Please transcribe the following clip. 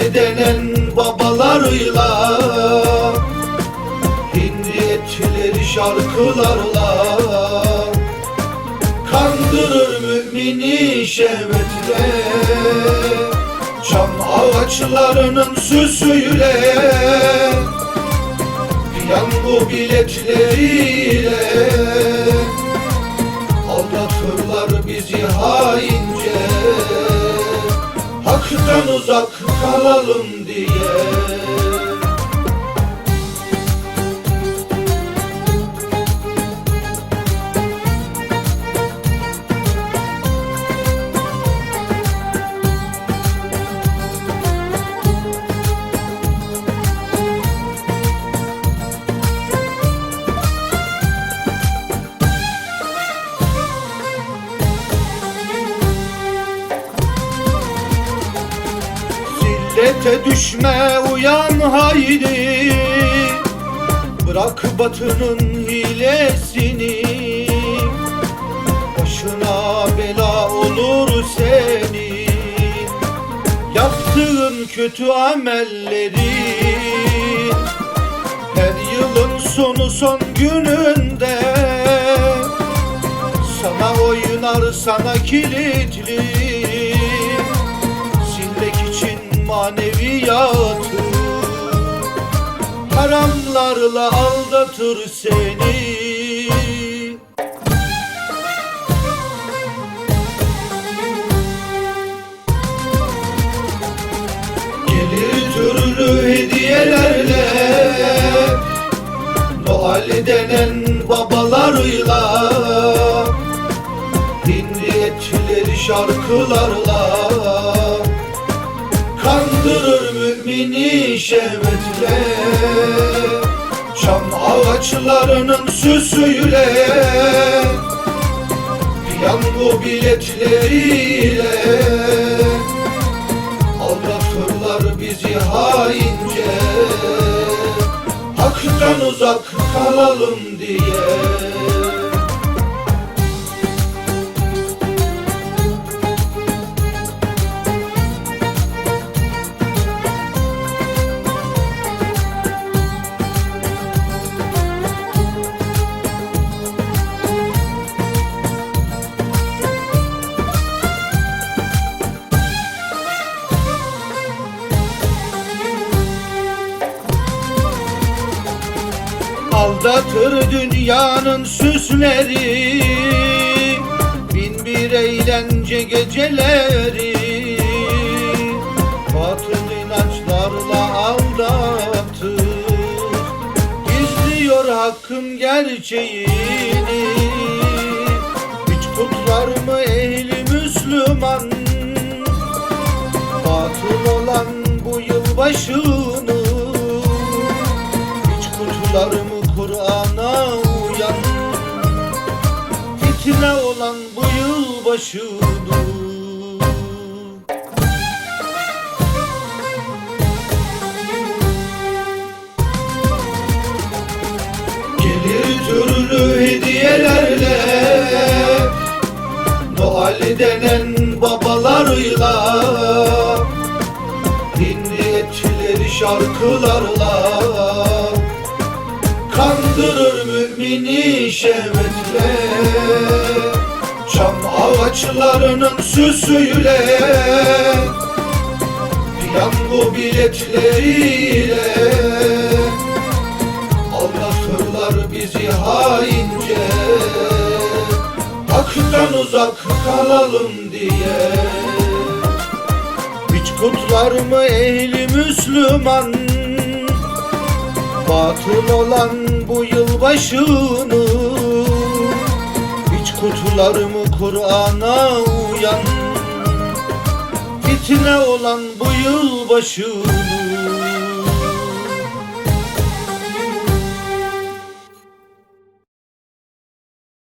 Noel denen babalarıyla Hindiyetçileri şarkılarla Kandırır mümini şehvetle Çam ağaçlarının süsüyle Piyango biletleriyle Aldatırlar bizi haince Haktan uzak kalalım diye Zillete düşme uyan haydi. Bırak batının hilesini. Başına bela olur senin Yaptığın kötü amelleri. Her yılın sonu son gününde. Sana oynar sana kilitli Haramlarla aldatır seni. Gelir türlü hediyelerle Noel denen babalarıyla Hindiyetçileri şarkılarla Kandırır mümini şehvetle Çam ağaçlarının süsüyle Piyango biletleriyle. Aldatırlar bizi haince Haktan uzak kalalım diye Aldatır dünyanın süsleri. Bin bir eğlence geceleri. Batıl inançlarla aldatır. Gizliyor hakkın gerçeğini. Hiç kutlar mı ehli Müslüman? Batıl olan bu yılbaşını. Hiç kutlar Fitne olan bu yılbaşını Gelir türlü hediyelerle Noel denen babalarıyla Hindiyetçileri şarkılarla Kandırır mümini şehvetle ağaçlarının süsüyle Piyango biletleriyle. Aldatırlar bizi haince Haktan uzak kalalım diye. Hiç kutlar mı ehli Müslüman? Batıl olan bu yılbaşını Hiç kutlar mı Kur'an'a uyan. Fitne olan bu yılbaşını